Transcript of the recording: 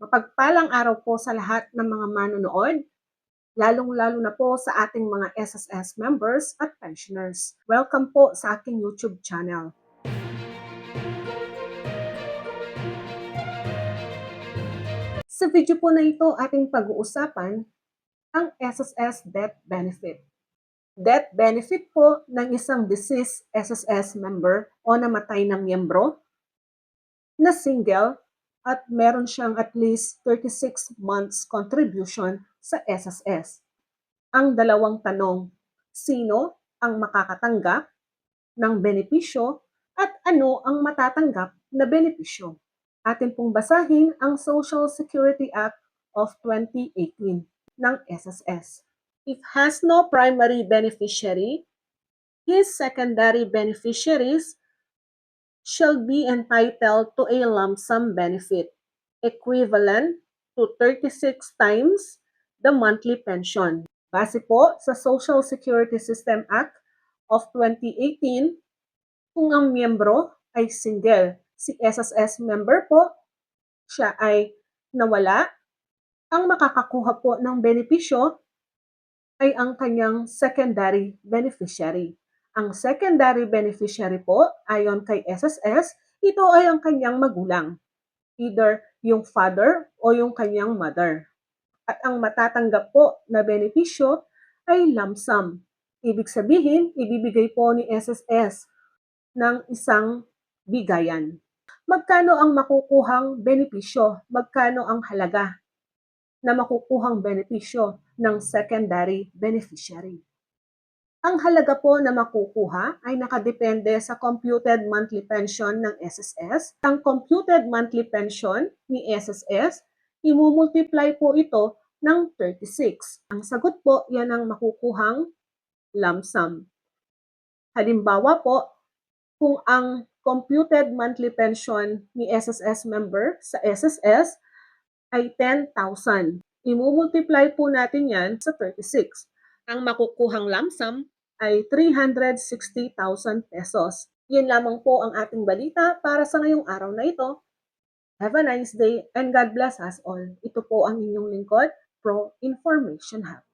Mapagpalang araw po sa lahat ng mga manonood, lalong-lalo na po sa ating mga SSS members at pensioners. Welcome po sa aking YouTube channel. Sa video po na ito, ating pag-uusapan ang SSS Death Benefit. Death benefit po ng isang deceased SSS member o namatay na miyembro na single at meron siyang at least 36 months contribution sa SSS. Ang dalawang tanong, sino ang makakatanggap ng benepisyo at ano ang matatanggap na benepisyo? Atin pong basahin ang Social Security Act of 2018 ng SSS. It has no primary beneficiary, his secondary beneficiaries shall be entitled to a lump sum benefit equivalent to 36 times the monthly pension. Base po sa Social Security System Act of 2018, kung ang miyembro ay single, si SSS member po, siya ay nawala, ang makakakuha po ng benepisyo ay ang kanyang secondary beneficiary. Ang secondary beneficiary po, ayon kay SSS, ito ay ang kanyang magulang. Either yung father o yung kanyang mother. At ang matatanggap po na benepisyo ay lump sum. Ibig sabihin, ibibigay po ni SSS ng isang bigayan. Magkano ang makukuhang benepisyo? Magkano ang halaga na makukuhang benepisyo ng secondary beneficiary. Ang halaga po na makukuha ay nakadepende sa computed monthly pension ng SSS. Ang computed monthly pension ni SSS, imumultiply po ito ng 36. Ang sagot po, yan ang makukuhang lump sum. Halimbawa po, kung ang computed monthly pension ni SSS member sa SSS ay 10,000. Imumultiply po natin yan sa 36. Ang makukuhang lump sum ay 360,000 pesos. Yun lamang po ang ating balita para sa ngayong araw na ito. Have a nice day and God bless us all. Ito po ang inyong lingkod, Pro Information Hub.